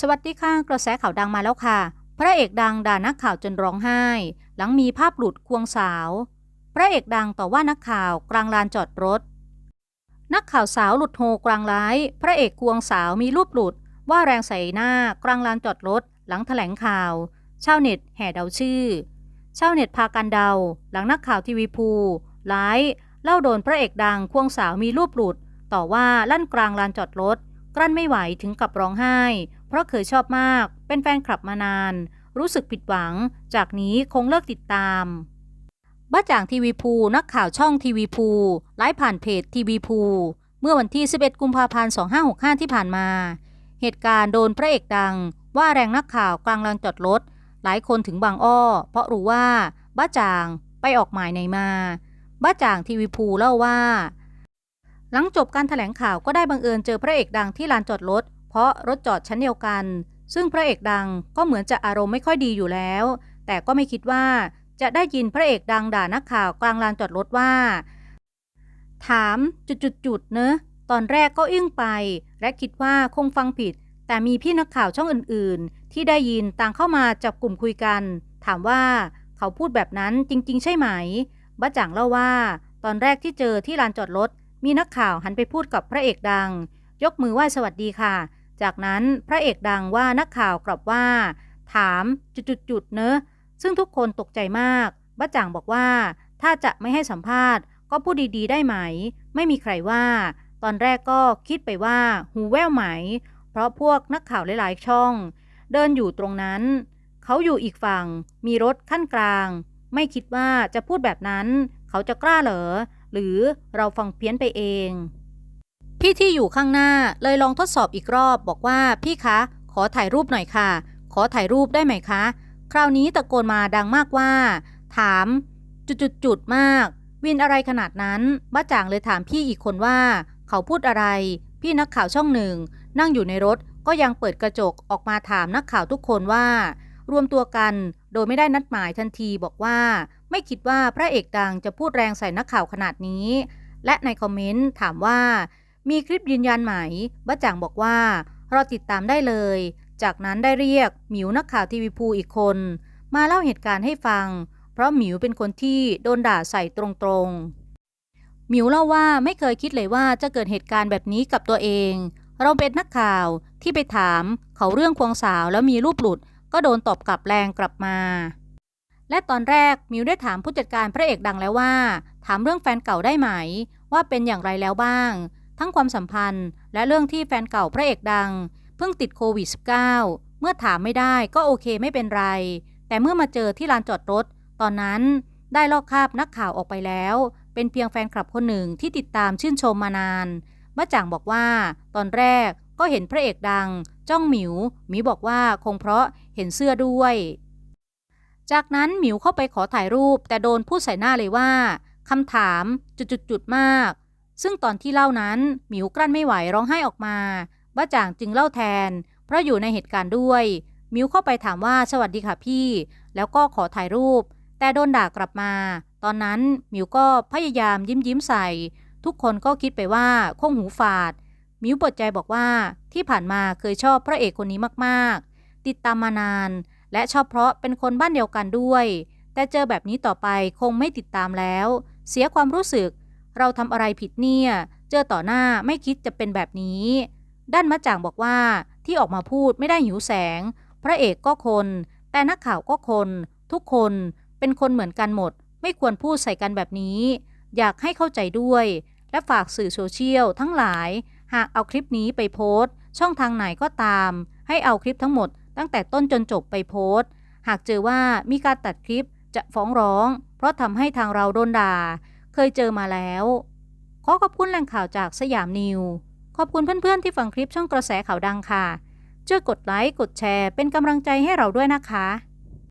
สวัสดีค่ะกระแสข่าวดังมาแล้วค่ะ พระเอกดังด่านักข่าวจนร้องไห้ หลังมีภาพหลุดควงสาว พระเอกดังต่อว่านักข่าวกลางลานจอดรถ นักข่าวสาวหลุดโฮกลางไลฟ์พระเอกควงสาวมีรูปหลุด ว่าแรงใส่หน้ากลางลานจอดรถ หลังแถลงข่าว ชาวเน็ตแห่เดาชื่อ ชาวเน็ตพากันเดา หลังนักข่าวทีวีภูไลฟ์เล่าโดนพระเอกดังควงสาวมีรูปหลุด ต่อว่าลั่นกลางลานจอดรถ กลั้นไม่ไหวถึงกับร้องไห้ เพราะเคยชอบมาก เป็นแฟนคลับมานาน รู้สึกผิดหวัง จากนี้คงเลิกติดตามบ้าจ่างทีวีภูนักข่าวช่องทีวีภูไลฟ์ผ่านเพจทีวีภูเมื่อวันที่ 11 กุมภาพันธ์ 2565 ที่ผ่านมา เหตุการณ์โดนพระเอกดัง ว่าแรงนักข่าวกลางลานจอดรถ หลายคนถึงบางอ้อ เพราะรู้ว่าบ้าจ่างไปออกหมายไหนมา บ้าจ่างทีวีภูเล่าว่า หลังจบการถแถลงข่าวก็ได้บังเอิญเจอพระเอกดังที่ลานจอดรถ เพราะรถจอดชั้นเดียวกัน ซึ่งพระเอกดังก็เหมือนจะอารมณ์ไม่ค่อยดีอยู่แล้ว แต่ก็ไม่คิดว่าจะได้ยินพระเอกดังด่านักข่าวกลางลานจอดรถว่า ถามจุดๆเนอะตอนแรกก็อึ้งไป และคิดว่าคงฟังผิด แต่มีพี่นักข่าวช่องอื่น ๆ ที่ได้ยินต่างเข้ามาจับกลุ่มคุยกัน ถามว่าเขาพูดแบบนั้นจริง ๆ ใช่ไหมบ้าจ่างเล่าว่า ตอนแรกที่เจอที่ลานจอดรถ มีนักข่าวหันไปพูดกับพระเอกดัง ยกมือไหว้สวัสดีค่ะ จากนั้นพระเอกดังว่านักข่าวกลับว่า ถามจุดๆๆเนอะ ซึ่งทุกคนตกใจมากบ้าจ่างบอกว่า ถ้าจะไม่ให้สัมภาษณ์ ก็พูดดีๆ ได้ไหม ไม่มีใครว่า ตอนแรกก็คิดไปว่า หูแว่วไหม เพราะพวกนักข่าวหลายๆช่อง เดินอยู่ตรงนั้น เขาอยู่อีกฝั่ง มีรถขั้นกลาง ไม่คิดว่าจะพูดแบบนั้น เขาจะกล้าเหรอหรือเราฟังเพี้ยนไปเอง พี่ที่อยู่ข้างหน้าเลยลองทดสอบอีกรอบบอกว่าพี่คะ ขอถ่ายรูปหน่อยค่ะ ขอถ่ายรูปได้ไหมคะ คราวนี้ตะโกนมาดังมากว่า ถาม จุดๆๆมาก วินอะไรขนาดนั้นบ้าจ่างเลยถามพี่อีกคนว่า เขาพูดอะไร พี่นักข่าวช่องหนึ่ง นั่งอยู่ในรถก็ยังเปิดกระจกออกมาถามนักข่าวทุกคนว่า รวมตัวกัน โดยไม่ได้นัดหมายทันทีบอกว่า ไม่คิดว่าพระเอกดังจะพูดแรงใส่นักข่าวขนาดนี้ และในคอมเมนต์ถามว่า มีคลิปยืนยันไหมบ้าจ่างบอกว่ารอติดตามได้เลย จากนั้นได้เรียกหมิวนักข่าวทีวีภูอีกคน มาเล่าเหตุการณ์ให้ฟัง เพราะหมิวเป็นคนที่โดนด่าใส่ตรงๆหมิวเล่าว่าไม่เคยคิดเลยว่าจะเกิดเหตุการณ์แบบนี้กับตัวเอง เราเป็นนักข่าวที่ไปถามเขาเรื่องควงสาวแล้วมีรูปหลุด ก็โดนตอบกลับแรงกลับมา และตอนแรกมิวได้ถามผู้จัดการพระเอกดังแล้วว่า ถามเรื่องแฟนเก่าได้ไหม ว่าเป็นอย่างไรแล้วบ้าง ทั้งความสัมพันธ์ และเรื่องที่แฟนเก่าพระเอกดัง เพิ่งติดโควิด -19 เมื่อถามไม่ได้ก็โอเคไม่เป็นไร แต่เมื่อมาเจอที่ลานจอดรถ ตอนนั้นได้ลอกคาบนักข่าวออกไปแล้ว เป็นเพียงแฟนคลับคนหนึ่งที่ติดตามชื่นชมมานานบ้าจ่างบอกว่า ตอนแรกก็เห็นพระเอกดัง จ้องหมิว หมิวบอกว่าคงเพราะ เห็นเสื้อด้วย จากนั้นหมิวเข้าไปขอถ่ายรูป แต่โดนพูดใส่หน้าเลยว่าคำถามจุดๆๆมาก ซึ่งตอนที่เล่านั้นหมิวกลั้นไม่ไหวร้องไห้ออกมาบ้าจ่างจึงเล่าแทน เพราะอยู่ในเหตุการณ์ด้วย มิวเข้าไปถามว่าสวัสดีค่ะพี่ แล้วก็ขอถ่ายรูป แต่โดนด่ากลับมา ตอนนั้นมิวก็พยายามยิ้มยิ้มใส่ ทุกคนก็คิดไปว่าคงหูฝาด มิวปวดใจบอกว่าที่ผ่านมาเคยชอบพระเอกคนนี้มากๆ ติดตามมานาน และชอบเพราะเป็นคนบ้านเดียวกันด้วย แต่เจอแบบนี้ต่อไปคงไม่ติดตามแล้ว เสียความรู้สึก เราทำอะไรผิดเนี่ย เจอต่อหน้าไม่คิดจะเป็นแบบนี้ ด้านมะจ่างบอกว่าที่ออกมาพูดไม่ได้หิวแสง พระเอกก็คน แต่นักข่าวก็คน ทุกคนเป็นคนเหมือนกันหมด ไม่ควรพูดใส่กันแบบนี้ อยากให้เข้าใจด้วย และฝากสื่อโซเชียลทั้งหลาย หากเอาคลิปนี้ไปโพสต์ ช่องทางไหนก็ตาม ให้เอาคลิปทั้งหมด ตั้งแต่ต้นจนจบไปโพสต์ หากเจอว่ามีการตัดคลิปจะฟ้องร้อง เพราะทำให้ทางเราโดนด่า เคยเจอมาแล้ว ขอขอบคุณแหล่งข่าวจากสยามนิว ขอบคุณเพื่อนๆที่ฟังคลิปช่องกระแสข่าวดังค่ะช่วยกดไลค์กดแชร์เป็นกำลังใจให้เราด้วยนะคะ